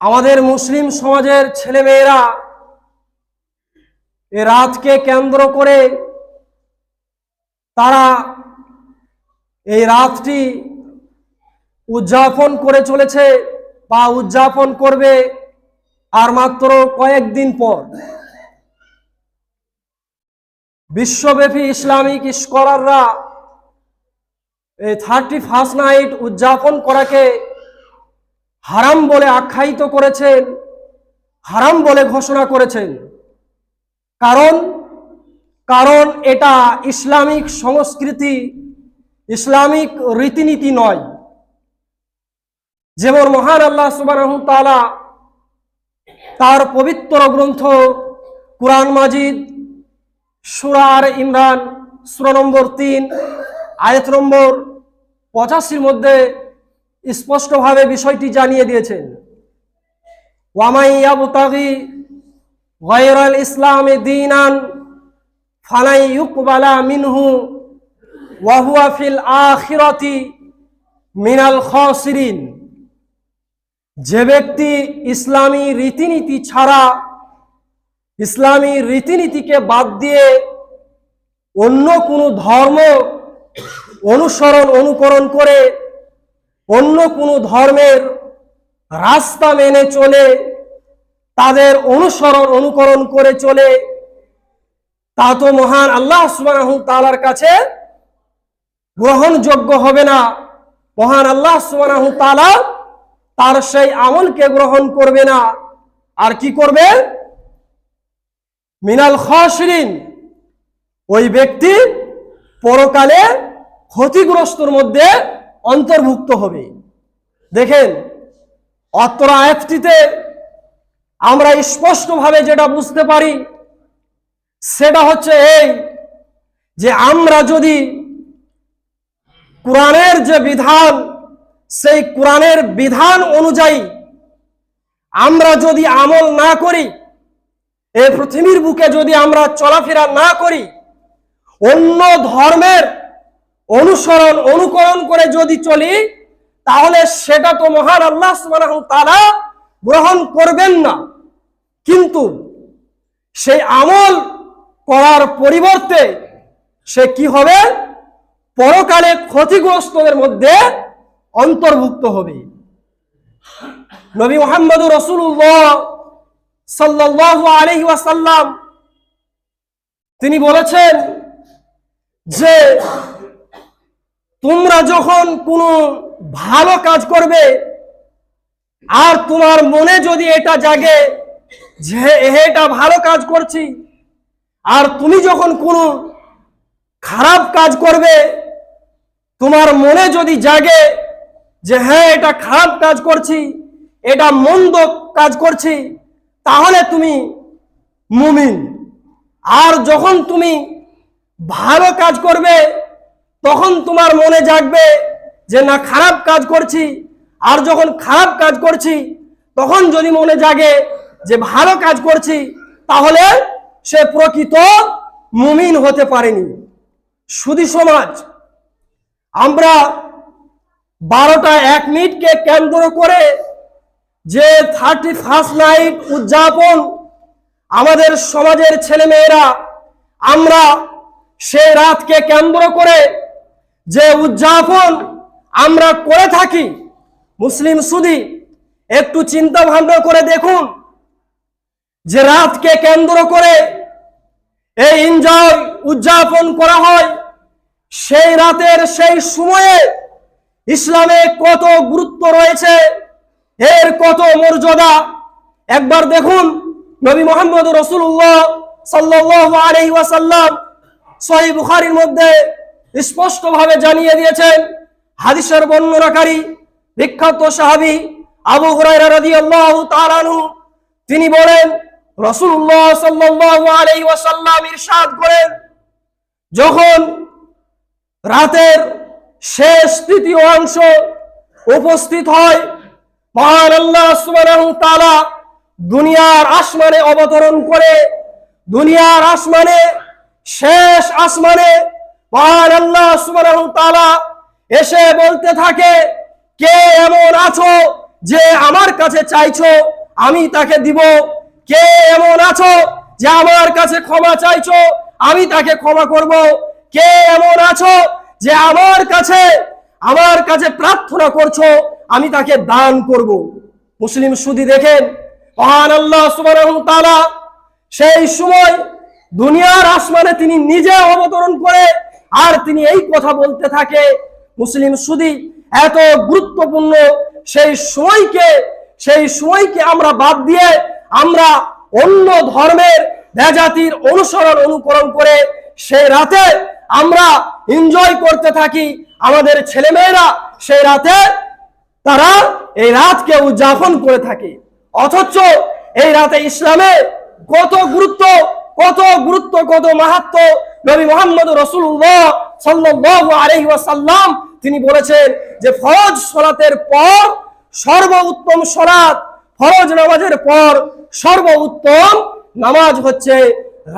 আমাদের মুসলিম সমাজের ছেলেমেয়েরা এ রাতকে কেন্দ্র করে তারা এই রাতটি উদযাপন করে চলেছে বা উদযাপন করবে আর মাত্র কয়েকদিন পর। বিশ্বব্যাপী ইসলামিক স্কলাররা এই থার্টি ফার্স্ট নাইট উদযাপন করাকে হারাম বলে আখ্যায়িত করেছেন, হারাম বলে ঘোষণা করেছেন। কারণ কারণ এটা ইসলামিক সংস্কৃতি, ইসলামিক রীতিনীতি নয়। যেমন মহান আল্লাহ সুবাহ তালা তার পবিত্র গ্রন্থ কুরআন মাজিদ সুরার ইমরান, সুরা নম্বর তিন, আয়াত নম্বর পঁচাশির মধ্যে স্পষ্টভাবে বিষয়টি জানিয়ে দিয়েছেন। ওয়ামাই ওয়ামাইয়াবুতাগি গয়রাল ইসলামে দিনান ফালাই ইউকবালা মিনহু ওয়াহুয়া ফিল আখিরাতি মিনাল খসিরিন। যে ব্যক্তি ইসলামী রীতিনীতি ছাড়া ইসলামী রীতিনীতিকে বাদ দিয়ে অন্য কোনো ধর্ম অনুসরণ, অনুকরণ করে অন্য কোনো ধর্মের রাস্তা মেনে চলে, তাদের অনুসরণ, অনুকরণ করে চলে, তা তো মহান আল্লাহ সুবাহ তালার কাছে গ্রহণযোগ্য হবে না। মহান আল্লাহ সুবাহ তালা তার সেই আমলকে গ্রহণ করবে না। আর কি করবে? মিনাল খসরিন ওই ব্যক্তি পরকালে ক্ষতিগ্রস্তর মধ্যে অন্তর্ভুক্ত হবে। দেখেন, অত্র আয়াতটিতে আমরা স্পষ্টভাবে যেটা বুঝতে পারি, সেটা হচ্ছে এই যে আমরা যদি কোরআনের যে বিধান, সেই কোরআনের বিধান অনুযায়ী আমরা যদি আমল না করি, এই পৃথিবীর বুকে যদি আমরা চলাফেরা না করি, অন্য ধর্মের অনুসরণ, অনুকরণ করে যদি চলি, তাহলে সেটা তো মহান আল্লাহ তাআলা গ্রহণ করবেন না। কিন্তু সেই আমল করার পরিবর্তে সে কি হবে? পরকালে ক্ষতিগ্রস্তদের মধ্যে অন্তর্ভুক্ত হবে। নবী মোহাম্মদ রসুল্লাহ সাল্লাহ আলহি ওয়াসাল্লাম তিনি বলেছেন যে তোমরা যখন কোনো ভালো কাজ করবে, আর তোমার মনে যদি এটা জাগে যে এটা ভালো কাজ করছি, আর তুমি যখন কোনো খারাপ কাজ করবে, তোমার মনে যদি জাগে যে হ্যাঁ এটা খারাপ কাজ করছি, এটা মন্দ কাজ করছি, তাহলে তুমি মুমিন। আর যখন তুমি ভালো কাজ করবে তখন তোমার মনে জাগবে যে না, খারাপ কাজ করছি। আর যখন খারাপ কাজ করছি, তখন যদি মনে জাগে যে ভালো কাজ করছি, তাহলে সে প্রকৃত মুমিন হতে পারেনি। সুদী সমাজ, আমরা বারোটা এক মিনিটকে কেন্দ্র করে যে থার্টি ফার্স্ট নাইট উদযাপন আমাদের সমাজের ছেলেমেয়েরা, আমরা সেই রাতকে কেন্দ্র করে যে উদযাপন আমরা করে থাকি, মুসলিম সুদি, একটু চিন্তা ভাবনা করে দেখুন যে রাতকে কেন্দ্র করে এই এনজয় উদযাপন করা হয়। সেই রাতের সেই সময়ে ইসলামে কত গুরুত্ব রয়েছে, এর কত মর্যাদা? একবার দেখুন, নবী মোহাম্মদ রসুল্লাহ সাল্লাহ আলহি ওয়াসাল্লাম সহি বুখারির মধ্যে স্পষ্টভাবে জানিয়ে দিয়েছেন হাদিসের বর্ণনাকারী বিখ্যাত সাহাবি আবু হুরাইরা রাদিয়াল্লাহু তাআলা আনহু। তিনি বলেন, রাসূলুল্লাহ সাল্লাল্লাহু আলাইহি ওয়াসাল্লাম ইরশাদ করেন, যখন রাতের শেষ তৃতীয় অংশ উপস্থিত হয়, মহান আল্লাহ তাআলা দুনিয়ার আসমানে অবতরণ করে, দুনিয়ার আসমানে, শেষ আসমানে মহান আল্লাহ তাআলা এসে বলতে থাকে, কে এমন আছো যে আমার কাছে চাইছো, আমি তাকে দিব? কে এমন আছো যে আমার কাছে ক্ষমা চাইছো, আমি তাকে ক্ষমা করব? কে এমন আছো যে আমার কাছে আমার কাছে প্রার্থনা করছ, আমি তাকে দান করব? মুসলিম সুদি দেখেন মহান আল্লাহ তাআলা সেই সময় দুনিয়ার আসমানে তিনি নিজে অবতরণ করে আর তিনি এই কথা বলতে থাকে মুসলিম সুদি। এত গুরুত্বপূর্ণ সেই সময়কে সেই সময়কে আমরা বাদ দিয়ে আমরা অন্য ধর্মের জাতির অনুসরণ অনুকরণ করে সেই রাতে আমরা এনজয় করতে থাকি। আমাদের ছেলেমেয়েরা সেই রাতে তারা এই রাতকে উদযাপন করে থাকে। অথচ এই রাতে ইসলামে কত গুরুত্ব কত গুরুত্ব, কত মাহাত্ম নবী মোহাম্মদ রসুল্লাহ সাল্লাল্লাহু আলাইহি ওয়াসাল্লাম, তিনি বলেছেন যে ফরজ সলাতের পর সর্বোত্তম সলাত, ফরজ নামাজের পর সর্বোত্তম নামাজ হচ্ছে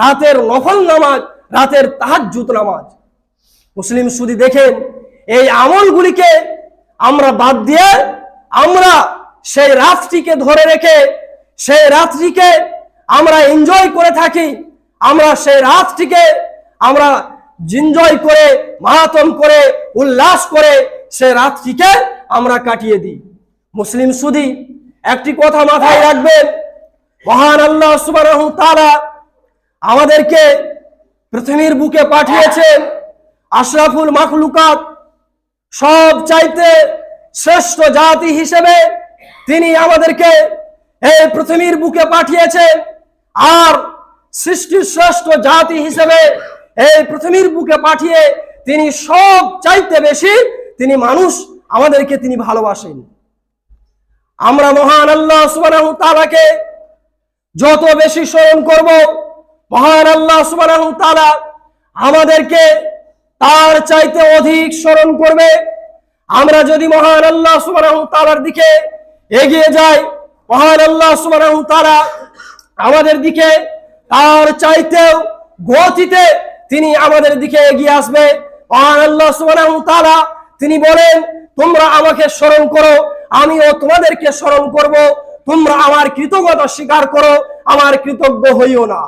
রাতের নফল নামাজ, রাতের তাহাজ্জুদ নামাজ। মুসলিম শুধু দেখেন, এই আমলগুলিকে আমরা বাদ দিয়ে আমরা সেই রাতটিকে ধরে রেখে, সেই রাতটিকে আমরা এনজয় করে থাকি, আমরা সেই রাতটিকে আমরা এনজয় করে মারাতন করে, উল্লাস করে সে রাতটিকে আমরা কাটিয়ে দিই। মুসলিম সুদি, একটি কথা মাথায় রাখবেন। মহান আল্লাহ সুবহানাহু তাআলা আমাদেরকে পৃথিবীর বুকে পাঠিয়েছেন। আশরাফুল মাখলুকাত সব চাইতে শ্রেষ্ঠ জাতি হিসেবে তিনি আমাদেরকে এই পৃথিবীর বুকে পাঠিয়েছেন। আর সৃষ্টির শ্রেষ্ঠ জাতি হিসেবে এই পৃথিবীর বুকে পাঠিয়ে তিনি সব চাইতে বেশি তিনি মানুষ আমাদেরকে তিনি ভালোবাসেন। আমরা মহান আল্লাহ সুবহানাহু তাআলাকে যত বেশি স্মরণ করব, মহান আল্লাহ সুবহানাহু তাআলা আমাদেরকে তার চাইতে অধিক স্মরণ করবে। আমরা যদি মহান আল্লাহ সুবহানাহু তাআলার দিকে এগিয়ে যাই, মহান আল্লাহ সুবহানাহু তাআলা আমাদের দিকে তার চাইতেও গতিতে তিনি আমাদের দিকে এগিয়ে আসবে। তাআলা তিনি বলেন, তোমরা আমাকে স্মরণ করো, আমিও তোমাদেরকে স্মরণ করব। তোমরা আমার কৃতজ্ঞতা স্বীকার করো, আমার কৃতজ্ঞ হইও না।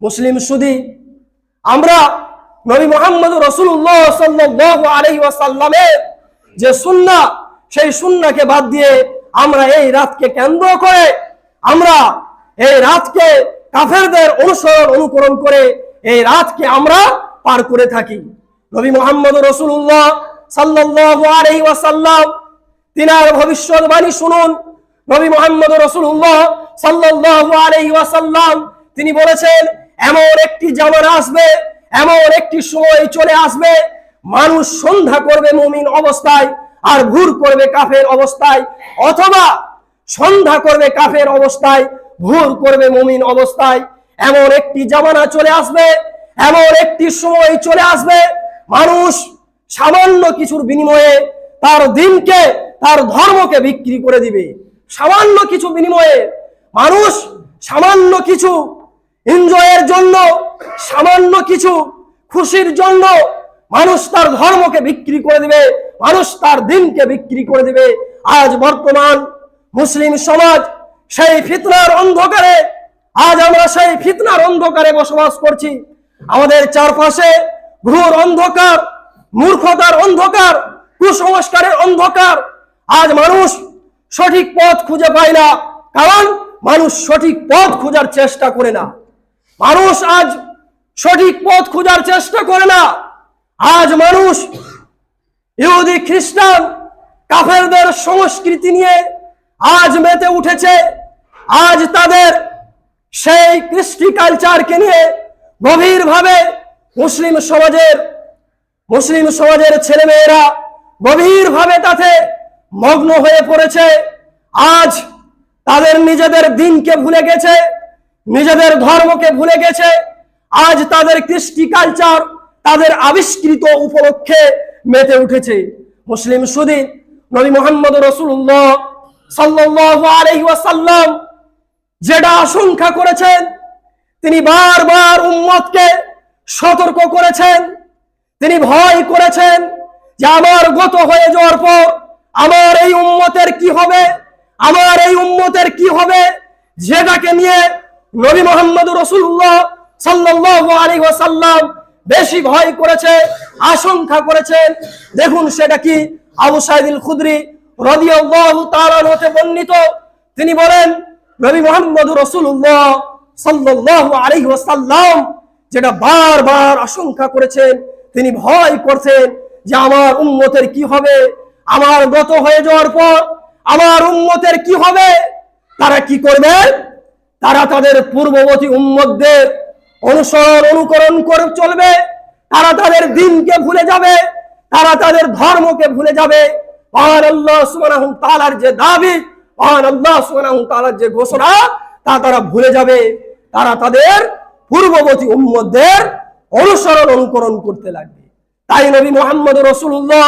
মুসলিম সুদি, আমরা নবী মোহাম্মদ রসুল্লাহ সাল্লাহ আলহি ওয়াসাল্লামের যে সুন্না সেই সুন্নাকে বাদ দিয়ে আমরা এই রাতকে কেন্দ্র করে আমরা এই রাতকে কাফেরদের অনুসরণ, অনুকরণ করে এই রাতকে আমরা পার করে থাকি। নবী মোহাম্মদ রসুল্লাহ সাল্লাহ আলহি ওয়াসাল্লাম, তিনার ভবিষ্যৎবাণী শুনুন। নবী মোহাম্মদ রসুল্লাহ সাল্লাহ আলহি ওয়াসাল্লাম, তিনি বলেছেন, এমন একটি জামানা আসবে, এমন একটি সময় চলে আসবে, মানুষ সন্ধ্যা করবে মুমিন অবস্থায় আর ভুর করবে কাফের অবস্থায়, অথবা সন্ধ্যা করবে কাফের অবস্থায়, ভুর করবে মুমিন অবস্থায়। এমন একটি জামানা চলে আসবে, এমন একটি সময় চলে আসবে, মানুষ সামান্য কিছুর বিনিময়ে তার দিনকে, তার ধর্মকে বিক্রি করে দিবে। সামান্য কিছু বিনিময়ে মানুষ সামান্য কিছু এনজয়ের জন্য, সামান্য কিছু খুশির জন্য মানুষ তার ধর্মকে বিক্রি করে দিবে, মানুষ তার দিনকে বিক্রি করে দিবে। আজ বর্তমান মুসলিম সমাজ সেই ফিতনার অন্ধকারে আজ আমরা সেই ফিতনার অন্ধকারে বসবাস করছি। আমাদের চারপাশে ঘোর অন্ধকার, মূর্খতার অন্ধকার, কুসংস্কারের অন্ধকার। আজ মানুষ সঠিক পথ খুঁজে পায় না, কারণ মানুষ সঠিক পথ খোঁজার চেষ্টা করে না। মানুষ আজ সঠিক পথ খোঁজার চেষ্টা করে না। আজ মানুষ ইহুদি, খ্রিস্টান, কাফেরদের সংস্কৃতি নিয়ে আজ মেতে উঠেছে। আজ তাদের সেই কৃষ্টি কালচারকে নিয়ে গভীরভাবে মুসলিম সমাজের মুসলিম সমাজের ছেলেমেয়েরা গভীরভাবে তাতে মগ্ন হয়ে পড়েছে। আজ তাদের নিজেদের দিনকে ভুলে গেছে, নিজেদের ধর্মকে ভুলে গেছে। আজ তাদের কৃষ্টি কালচার তাদের আবিষ্কৃত উপলক্ষে মেতে উঠেছে। মুসলিম সুদী নবী মোহাম্মদ রসুল্লাহ সাল্লাহ আলহি ওয়াসাল্লাম যেটা আশঙ্কা করেছেন, তিনি বারবার উম্মতকে সতর্ক করেছেন, তিনি ভয় করেছেন যে আমার গত হয়ে যাওয়ার পর আমার এই উম্মতের কি হবে, আমার এই উম্মতের কি হবে, যেটাকে নিয়ে নবী মোহাম্মদ রসুল্লাহ সাল্লাল্লাহু আলাইহি ওয়াসাল্লাম বেশি ভয় করেছে, আশঙ্কা করেছেন। দেখুন সেটা কি আবু সাইদুল খুদরি তাআলা হতে বর্ণিত। তিনি বলেন নবী মোহাম্মদ রসুল্লাহ সাল্লাল্লাহু আলাইহি ওয়াসাল্লাম যেটা বারবার আশঙ্কা করেছেন, তিনি ভয় করছেন যে আমার উম্মতের কি হবে? আমার গত হয়ে যাওয়ার পর আমার উম্মতের কি হবে? তারা কি করবে? তারা তাদের পূর্ববর্তী উম্মতদের অনুসরণ, অনুকরণ করে চলবে। তারা তাদের দিনকে ভুলে যাবে। তারা তাদের ধর্মকে ভুলে যাবে। মহান আল্লাহ সুবহানাহু তাআলার যে দাবি যে ঘোষণা, তা তারা ভুলে যাবে। তারা তাদের পূর্ববর্তী উম্মতদের অনুসরণ, অনুকরণ করতে লাগবে। তাই নবী মোহাম্মদ রসুল্লাহ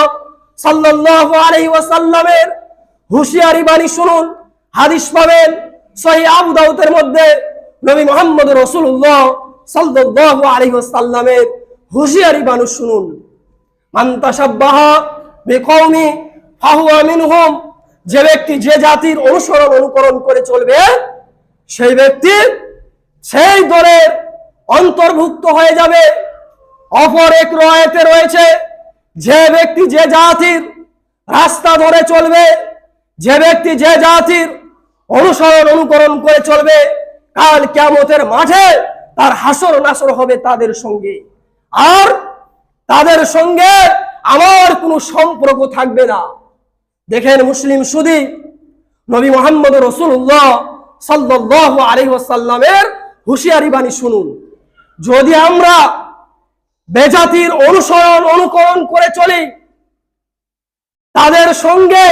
সাল্লাল্লাহু আলাইহি ওয়াসাল্লামের হুঁশিয়ারি বাণী শুনুন, হাদিস পাবেন সহি আবু দাউদের মধ্যে। নবী মোহাম্মদ রসুল্লাহ সাল্লাল্লাহু আলাইহি ওয়াসাল্লামের হুঁশিয়ারি বাণী শুনুন। মান তাসাব্বাহা বিকওমি ফাহুয়া মিনহুম যে ব্যক্তি যে জাতির অনুসরণ অনুকরণ করে চলবে, সেই ব্যক্তি সেই দলের অন্তর্ভুক্ত হয়ে যাবে। অপর এক রয়েতে রয়েছে, যে ব্যক্তি যে জাতির রাস্তা ধরে চলবে, যে ব্যক্তি যে জাতির অনুসরণ অনুকরণ করে চলবে, কাল কিয়ামতের মাঠে তার হাসর নাসর হবে তাদের সঙ্গে। আর তাদের সঙ্গে আমার কোনো সম্পর্ক থাকবে না। দেখেন মুসলিম সুদী নবী মোহাম্মদ রসুল্লাহ সাল্লাহ আলাইহি ওয়াসাল্লামের হুঁশিয়ারি বাণী শুনুন। যদি আমরা বেজাতির অনুসরণ, অনুকরণ করে চলি, তাদের সঙ্গে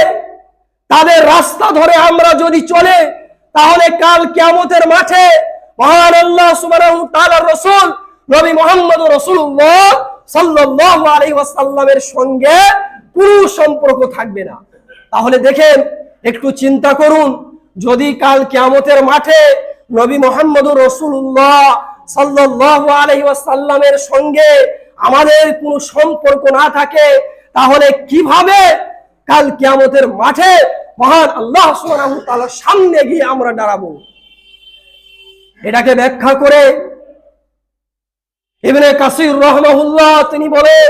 তাদের রাস্তা ধরে আমরা যদি চলে, তাহলে কাল কিয়ামতের মাঠে তাআলার নবী মুহাম্মদ সাল্লাল্লাহু আলাইহি ওয়াসাল্লামের সঙ্গে কোনো সম্পর্ক থাকবে না। তাহলে দেখেন, একটু চিন্তা করুন, যদি কাল কিয়ামতের মাঠে নবী মোহাম্মদ রসুল্লাহ সাল্লাল্লাহু আলাইহি ওয়াসাল্লামের সঙ্গে আমাদের কোনো সম্পর্ক না থাকে, তাহলে কীভাবে কাল কিয়ামতের মাঠে মহান আল্লাহ সামনে গিয়ে আমরা দাঁড়াবো? এটাকে ব্যাখ্যা করে ইবনে কাসির রহমাহুল্লাহ তিনি বলেন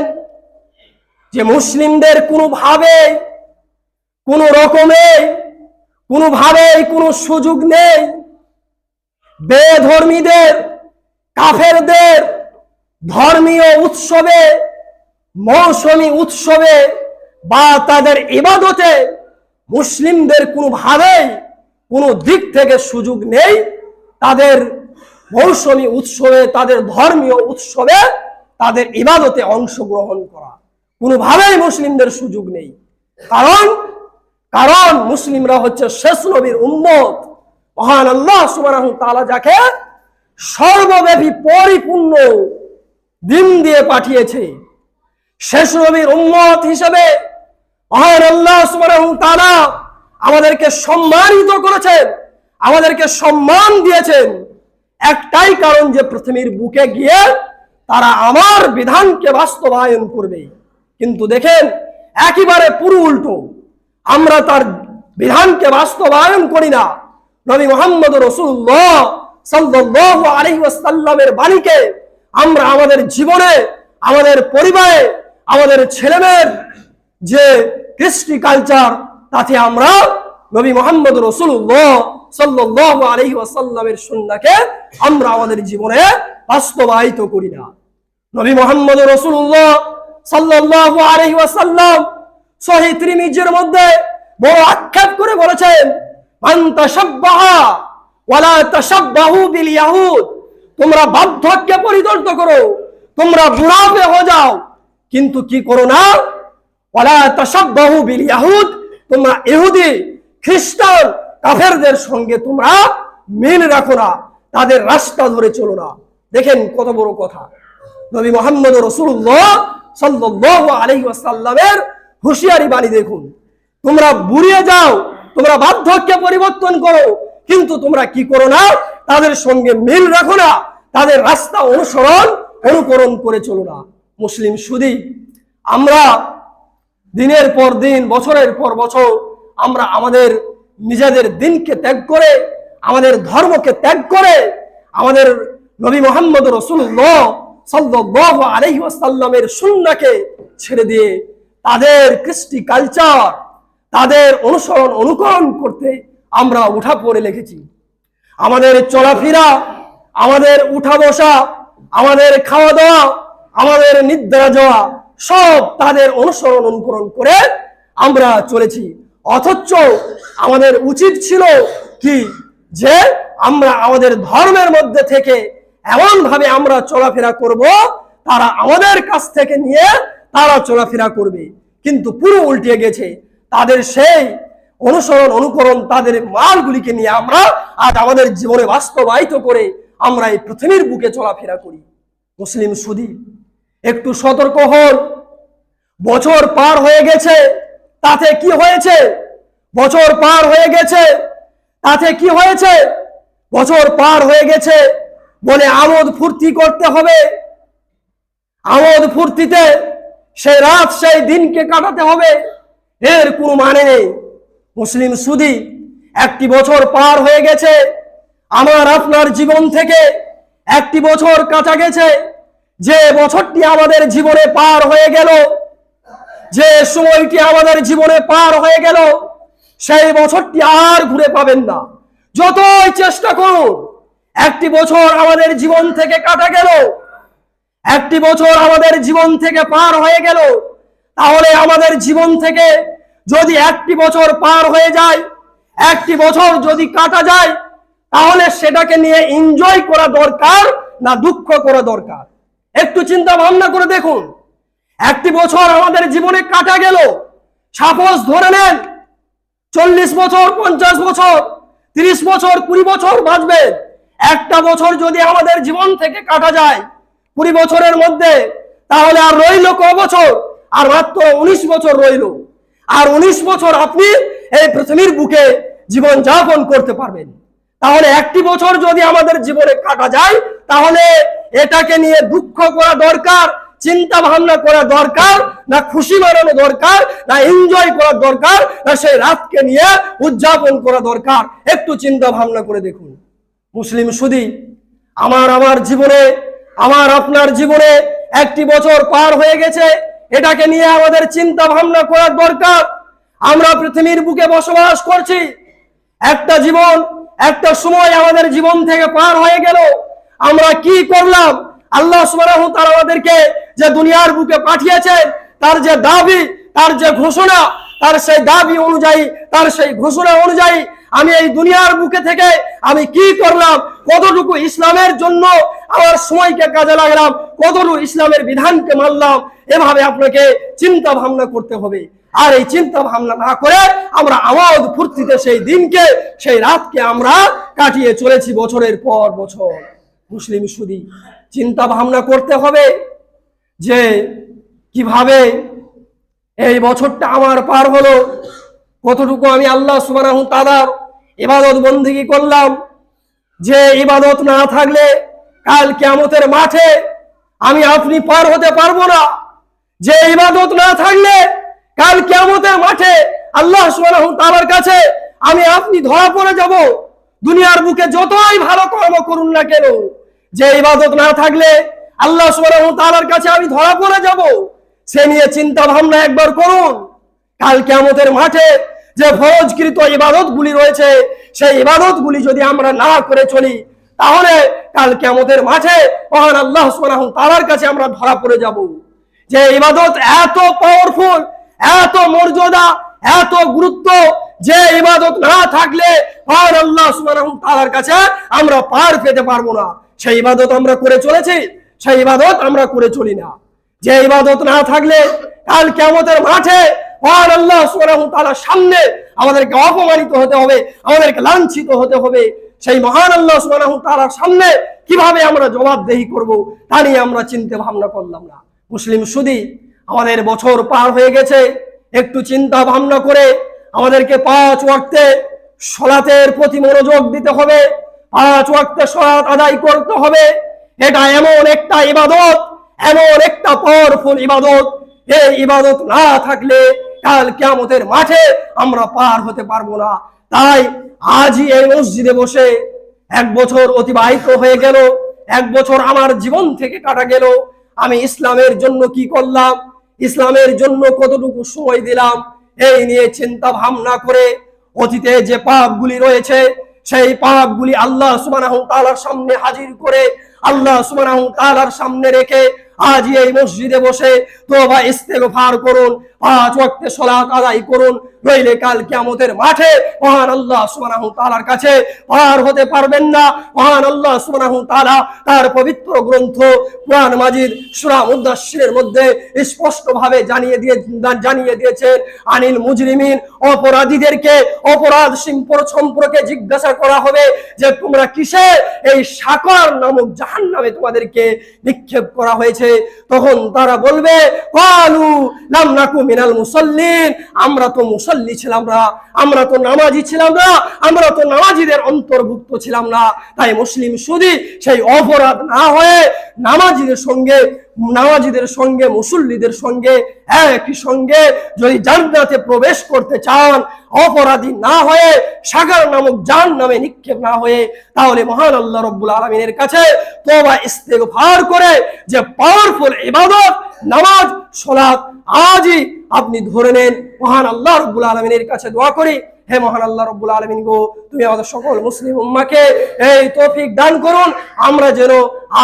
যে মুসলিমদের কোনোভাবে কোনো রকমে, কোনোভাবেই কোনো সুযোগ নেই। বেধর্মীদের, কাফেরদের, ধর্মীয় উৎসবে, মৌসুমী উৎসবে বা তাদের ইবাদতে মুসলিমদের কোনোভাবেই কোনো দিক থেকে সুযোগ নেই। তাদের মৌসুমী উৎসবে, তাদের ধর্মীয় উৎসবে, তাদের ইবাদতে অংশগ্রহণ করা। কোনোভাবেই মুসলিমদের সুযোগ নেই। কারণ কারণ মুসলিমরা হচ্ছে শেষ নবীর উম্মত। মহান আল্লাহ সুবহানাহু তাআলা যাকে সর্বব্যাপী পরিপূর্ণ দিন দিয়ে পাঠিয়েছে। শেষ নবীর উম্মত হিসেবে মহান আল্লাহ সুবহানাহু তাআলা আমাদেরকে সম্মানিত করেছেন, আমাদেরকে সম্মান দিয়েছেন। একটাই কারণ যে পৃথিবীর বুকে গিয়ে তারা আমার বিধানকে বাস্তবায়ন করবে। কিন্তু দেখেন, একেবারে পুরো উল্টো। আমরা তার বিধানকে বাস্তবায়ন করি না। নবী মোহাম্মদ রসুল্লাহ সাল্লাল্লাহু আলাইহি ওয়াসাল্লামের বাণীকে আমরা আমাদের জীবনে, আমাদের পরিবারে, আমাদের ছেলেমেয়ের যে কৃষ্টি কালচার, তাতে আমরা নবী মোহাম্মদ রসুল্লাহ সাল্লাল্লাহু আলাইহি ওয়াসাল্লামের সুন্নাহকে আমরা আমাদের জীবনে বাস্তবায়িত করি না। নবী মোহাম্মদ রসুল্লাহ সাল্লাল্লাহু আলাইহি ওয়াসাল্লাম সহি ত্রিমিজের মধ্যে বড় আক্ষেপ করে বলেছেন তোমরা বার্ধক্যে পরিদর্শ করো, তোমরা বুড়াবে হয়ে যাও। কিন্তু কি করো না? ওয়ালা তাশাব্বাহু বিল তোমরা ইহুদি, খ্রিস্টান, কাফেরদের সঙ্গে তোমরা মিল রাখো না, তাদের রাস্তা ধরে চলো না। দেখেন কত বড় কথা। নবী মোহাম্মদ রসুল্লাহ সাল্লাল্লাহু আলাইহি ওয়াসাল্লামের হুঁশিয়ারি বাণী দেখুন। তোমরা বুড়িয়ে যাও, তোমরা বার্ধক্য পরিবর্তন করো, কিন্তু তোমরা কি করো না? তাদের সঙ্গে মিল রাখো না। তাদের রাস্তা অনুসরণ, অনুকরণ করে চলো না। মুসলিম সুদী, আমরা দিনের পর দিন, বছরের পর বছর আমরা আমাদের নিজেদের দিনকে ত্যাগ করে, আমাদের ধর্মকে ত্যাগ করে, আমাদের নবী মোহাম্মদ রসুল্লাহ সাল্লাহ আলহি আসাল্লামের সুন্নাকে ছেড়ে দিয়ে তাদের কৃষ্টি কালচার তাদের অনুসরণ, অনুকরণ করতে আমরা উঠা পড়ে লেগেছি। আমাদের চলাফেরা, আমাদের উঠা বসা, আমাদের খাওয়া দাওয়া, আমাদের নিদ্রা যাওয়া, সব তাদের অনুসরণ, অনুকরণ করে আমরা চলেছি। অথচ আমাদের উচিত ছিল কি? যে আমরা আমাদের ধর্মের মধ্যে থেকে এমন ভাবে আমরা চলাফেরা করব, তারা আমাদের কাছ থেকে নিয়ে তারা চলাফেরা করবে। কিন্তু পুরো উল্টে গেছে। তাদের সেই অনুসরণ, অনুকরণ, তাদের মালগুলিকে নিয়ে আমরা আজ আমাদের জীবনে বাস্তবায়িত করে আমরা এই পৃথিবীর বুকে চলাফেরা করি। মুসলিম সুদী, একটু সতর্ক হন। বছর পার হয়ে গেছে। তাতে কি হয়েছে? বছর পার হয়ে গেছে। তাতে কি হয়েছে? বছর পার হয়ে গেছে বলে আমোদ ফুর্তি করতে হবে। আমোদ ফুর্তিতে সেই রাত, সেই দিনকে কাটাতে হবে। এর কোনো মানে নেই। মুসলিম সুদি একটি বছর পার হয়ে গেছে। আমার আপনার জীবন থেকে একটি বছর কাটা গেছে। যে বছরটি আমাদের জীবনে পার হয়ে গেল, যে সময়টি আমাদের জীবনে পার হয়ে গেল, সেই বছরটি আর ঘুরে পাবেন না। যতই চেষ্টা করুন, একটি বছর আমাদের জীবন থেকে কাটা গেল একটি বছর আমাদের জীবন থেকে পার হয়ে গেল, তাহলে আমাদের জীবন থেকে যদি একটি বছর পার হয়ে যায়, একটি বছর যদি কাটা যায়, তাহলে সেটাকে নিয়ে এনজয় করা দরকার না দুঃখ করা দরকার? একটু চিন্তা ভাবনা করে দেখুন। একটি বছর আমাদের জীবনে কাটা গেল সাপোজ ধরে নেন, চল্লিশ বছর, পঞ্চাশ বছর, তিরিশ বছর, কুড়ি বছর বাঁচবে। একটা বছর যদি আমাদের জীবন থেকে কাটা যায় কুড়ি বছরের মধ্যে, তাহলে আর রইল ক বছর? আর মাত্র উনিশ বছর রইল। আর উনিশ বছর আপনি এই পৃথিবীর বুকে জীবন যাপন করতে পারবেন। তাহলে একটি বছর যদি আমাদের জীবনে কাটা যায়, তাহলে এটাকে নিয়ে দুঃখ করা দরকার, চিন্তা ভাবনা করা দরকার, না খুশি বানানো দরকার, না এনজয় করা দরকার, না সেই রাতকে নিয়ে উদযাপন করা দরকার। একটু চিন্তা ভাবনা করে দেখুন। মুসলিম সুদী, আমার আমার জীবনে আমার আপনার জীবনে একটি বছর পার হয়ে গেছে। এটাকে নিয়ে আমাদের চিন্তা ভাবনা করার দরকার। আমরা পৃথিবীর বুকে বসবাস করছি। একটা জীবন, একটা সময় আমাদের জীবন থেকে পার হয়ে গেল। আমরা কি করলাম? আল্লাহ ওয়া তাআলা আমাদেরকে যে দুনিয়ার বুকে পাঠিয়েছেন তার যে দাবি, তার যে ঘোষণা, তার সেই দাবি অনুযায়ী, তার সেই ঘোষণা অনুযায়ী আমি এই দুনিয়ার বুকে থেকে আমি কি করলাম? কতটুকু ইসলামের জন্য আমার সময়কে কাজে লাগলাম? কতটুকু ইসলামের বিধানকে মানলাম? এভাবে আপনাকে চিন্তা ভাবনা করতে হবে। আর এই চিন্তা ভাবনা না করে আমরা আমাদ ফুর্তিতে সেই দিনকে, সেই রাতকে আমরা কাটিয়ে চলেছি বছরের পর বছর। মুসলিম সুদী চিন্তা ভাবনা করতে হবে যে কীভাবে এই বছরটা আমার পার হলো। কতটুকু আমি আল্লাহ সুবহানাহু তাআলার ইবাদত বন্দিগি করলাম? যে ইবাদত না থাকলে কাল কিয়ামতের মাঠে আমি আপনি পার হতে পারব না। যে ইবাদত না থাকলে কাল কিয়ামতের মাঠে আল্লাহ তাআলার কাছে আমি আপনি ধরা পড়ে যাব। দুনিয়ার বুকে যতই ভালো কর্ম করুন না কেন, যে ইবাদত না থাকলে আল্লাহ তাআলার কাছে আমি ধরা পড়ে যাব। সে নিয়ে চিন্তা ভাবনা একবার করুন। কাল কিয়ামতের মাঠে যে ফরজকৃত ইবাদত গুলি রয়েছে, সেই ইবাদত গুলি যদি আমরা না করে চলি, তাহলে কাল কিয়ামতের মাঠে মহান আল্লাহ সুবহানাহু কাছে আমরা ধরা পড়ে যাব। যে ইবাদত এত পাওয়ারফুল এত মর্যাদা, এত গুরুত্ব, যে ইবাদত না থাকলে আর আল্লাহ সুবহানাহু কাছে আমরা পার পেতে পারব না। সেই ইবাদত আমরা করে চলেছি, সেই ইবাদত আমরা করে চলি না। যে ইবাদত না থাকলে কাল কিয়ামতের মাঠে আর আল্লাহ সুবহানাহু তাআলার সামনে আমাদেরকে অপমানিত হতে হবে, আমাদেরকে লাঞ্ছিত হতে হবে। সেই মহান আল্লাহ সুবহানাহু তাআলার সামনে কীভাবে আমরা জবাবদেহি করব, তা নিয়ে আমরা চিন্তা ভাবনা করলাম না। মুসলিম সুদি, আমাদের বছর পার হয়ে গেছে, একটু চিন্তা ভাবনা করে আমাদেরকে পাঁচ ওয়াক্তে সলাতের প্রতি মনোযোগ দিতে হবে, পাঁচ ওয়াক্তে সলাত আদায় করতে হবে। এটা এমন একটা ইবাদত, এমন একটা পাওয়ারফুল ইবাদত। এই ইবাদত না থাকলে কাল কিয়ামতের মাঠে আমরা পার হতে পারব না। তাই আজই এই মসজিদে বসে এক বছর অতিবাহিত হয়ে গেল, এক বছর আমার জীবন থেকে কাটা গেল। আমি ইসলামের জন্য কি করলাম? ইসলামের জন্য কতটুকু সময় দিলাম? এই নিয়ে চিন্তা ভাবনা করে অতীতে যে পাপগুলি রয়েছে, সেই পাপগুলি আল্লাহ সুবহানাহু তাআলার সামনে হাজির করে আল্লাহ সুবহানাহু তাআলার সামনে রেখে আজ এই মসজিদে বসে তো তোবা ইস্তেগফার করুন পাঁচ ওয়াক্তে সালাত আদায় করুন। নইলে কাল কিয়ামতের মাঠে মহান আল্লাহ সুবহানাহু তাআলার কাছে পার হতে পারবেন না। মহান আল্লাহ সুবহানাহু তাআলা তার পবিত্র গ্রন্থ কোরআন মাজিদ সূরা মুদাশশিরের মধ্যে স্পষ্ট ভাবে জানিয়ে দিয়ে জানিয়ে দিয়েছেন আনিল মুজরিমিন, অপরাধীদেরকে অপরাধ সম্পর- সম্পর্কে জিজ্ঞাসা করা হবে যে তোমরা কিসে? এই সাকর নামক জাহান্নামে তোমাদেরকে নিক্ষেপ করা হয়েছে। তখন তারা বলবে, কালু লাম নাকু মিনাল মুসাল্লিন। আমরা তো মুসল্লি ছিলাম না, আমরা তো নামাজি ছিলাম না, আমরা তো নামাজিদের অন্তর্ভুক্ত ছিলাম না। তাই মুসলিম শুধু সেই অপরাধ না হয়ে নামাজিদের সঙ্গে নামাজিদের সঙ্গে, মুসল্লিদের সঙ্গে, একই সঙ্গে যদি জান্নাতে প্রবেশ করতে চান, অপরাধী না হয়ে, সাগর নামক জান নামে নিক্ষেপ না হয়ে, তাহলে মহান আল্লাহ রব্বুল আলমিনের কাছে তোবা ইস্তেগফার করে যে পাওয়ারফুল ইবাদত, নামাজ সলাৎ আজই আপনি ধরে নেন, মহান আল্লাহ রব্বুল আলমিনের কাছে দোয়া করি, হে মহান আল্লাহ রব্বুল আলমিন গো, তুমি আমাদের সকল মুসলিম উম্মাকে এই তৌফিক দান করুন। আমরা যেন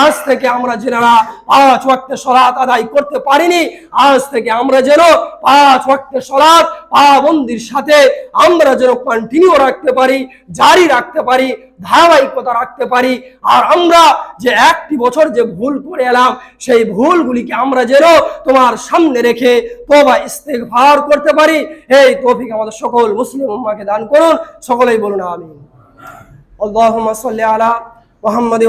আজ থেকে আমরা যেনারা পাঁচ ওয়াক্তে সলাৎ আদায় করতে পারিনি, আজ থেকে আমরা যেন পাঁচ ওয়াক্তে সলাৎ পাবন্দির সাথে আমরা যেন কন্টিনিউ রাখতে পারি, জারি রাখতে পারি, ধারাবাহিকতা রাখতে পারি। আর আমরা যে একটি বছর যে ভুল করে এলাম, সেই ভুলগুলিকে আমরা যেন তোমার সামনে রেখে তোবা ইস্তেগফার করতে পারি। এই তৌফিক আমাদের সকল মুসলিম উম্মাকে দান করুন। সকলেই বলুন আমি আল্লাহুম্মা সাল্লি আলি মুহাম্মাদ।